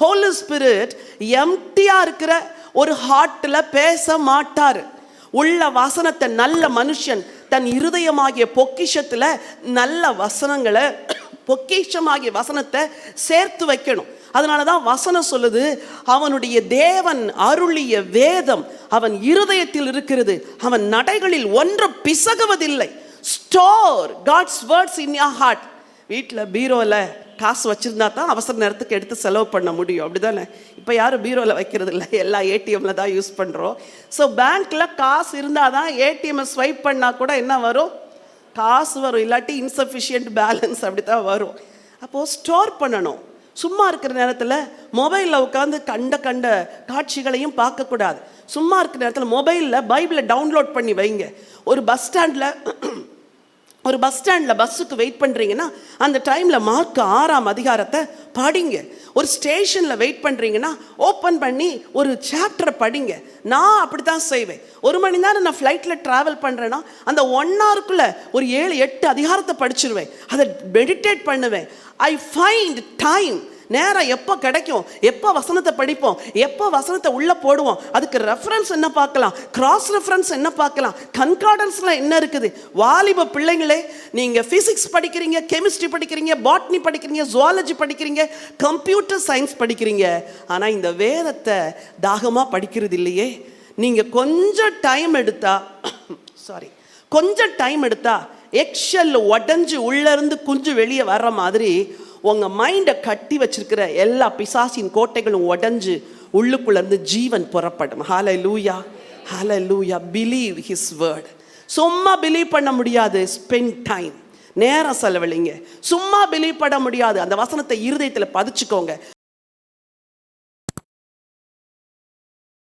Holi spirit எம்டியாக இருக்கிற ஒரு ஹார்ட்டில் பேச மாட்டார். உள்ள வசனத்தை நல்ல மனுஷன் தன் இருதயமாகிய பொக்கிஷத்துல நல்ல வசனங்களை பொக்கிஷமாகிய வசனத்தை சேர்த்து வைக்கணும். அதனால தான் வசனம் சொல்லுது அவனுடைய தேவன் அருளிய வேதம் அவன் இருதயத்தில் இருக்கிறது அவன் நடைகளில் ஒன்று பிசகுவதில்லை. Store God's words in your heart வீட்டில் பீரோவில் காசு வச்சுருந்தா தான் அவசர நேரத்துக்கு எடுத்து செலவு பண்ண முடியும். அப்படிதானே? இப்போ யாரும் பீரோவில் வைக்கிறது இல்லை எல்லா ஏடிஎம்மில் தான் யூஸ் பண்ணுறோம் ஸோ பேங்க்கில் காசு இருந்தால் தான் ஏடிஎம்மை ஸ்வைப் பண்ணால் கூட என்ன வரும்? காசு வரும். இல்லாட்டி இன்சஃபிஷியன்ட் பேலன்ஸ் அப்படி தான் வரும். அப்போது ஸ்டோர் பண்ணணும். சும்மா இருக்கிற நேரத்தில் மொபைலில் உட்காந்து கண்ட கண்ட காட்சிகளையும் பார்க்கக்கூடாது. சும்மா இருக்கிற நேரத்தில் மொபைலில் பைபிளை டவுன்லோட் பண்ணி வைங்க. ஒரு பஸ் ஸ்டாண்டில் ஒரு பஸ் ஸ்டாண்டில் பஸ்ஸுக்கு வெயிட் பண்ணுறீங்கன்னா அந்த டைமில் மார்க் ஆறாம் அதிகாரத்தை படிங்க. ஒரு ஸ்டேஷனில் வெயிட் பண்ணுறீங்கன்னா ஓப்பன் பண்ணி ஒரு சாப்டரை படிங்க. நான் அப்படி தான் செய்வேன். ஒரு மணி நேரம் நான் ஃப்ளைட்டில் ட்ராவல் பண்ணுறேன்னா அந்த ஒன் ஹவருக்குள்ளே ஒரு ஏழு எட்டு அதிகாரத்தை படிச்சிருவேன். அதை மெடிடேட் பண்ணுவேன். ஐ ஃபைண்ட் டைம் நேரம் எப்போ கிடைக்கும்? எப்போ வசனத்தை படிப்போம்? எப்போ வசனத்தை உள்ளே போடுவோம்? அதுக்கு ரெஃபரன்ஸ் என்ன பார்க்கலாம்? கிராஸ் ரெஃபரன்ஸ் என்ன பார்க்கலாம்? கன்கார்டன்ஸ்ல என்ன இருக்குது? வாலிப பிள்ளைங்களே நீங்கள் ஃபிசிக்ஸ் படிக்கிறீங்க கெமிஸ்ட்ரி படிக்கிறீங்க பாட்னி படிக்கிறீங்க ஜுவாலஜி படிக்கிறீங்க கம்ப்யூட்டர் சயின்ஸ் படிக்கிறீங்க. ஆனால் இந்த வேதத்தை தாகமாக படிக்கிறது இல்லையே. நீங்கள் கொஞ்சம் டைம் எடுத்தா சாரி கொஞ்சம் டைம் எடுத்தா எக்ஷல் உடஞ்சி உள்ளேருந்து குஞ்சு வெளியே வர்ற மாதிரி உங்கள் மைண்டை கட்டி வச்சிருக்கிற எல்லா பிசாசின் கோட்டைகளும் உடஞ்சு உள்ளுக்குள்ள இருந்து ஜீவன் புறப்படும். Hallelujah hallelujah believe his word சும்மா பிலீவ் பண்ண முடியாது. ஸ்பெண்ட் டைம் நேரம் செலவழிங்க. சும்மா பிலீவ் பண்ண முடியாது. அந்த வசனத்தை இருதயத்தில் பதிச்சுக்கோங்க.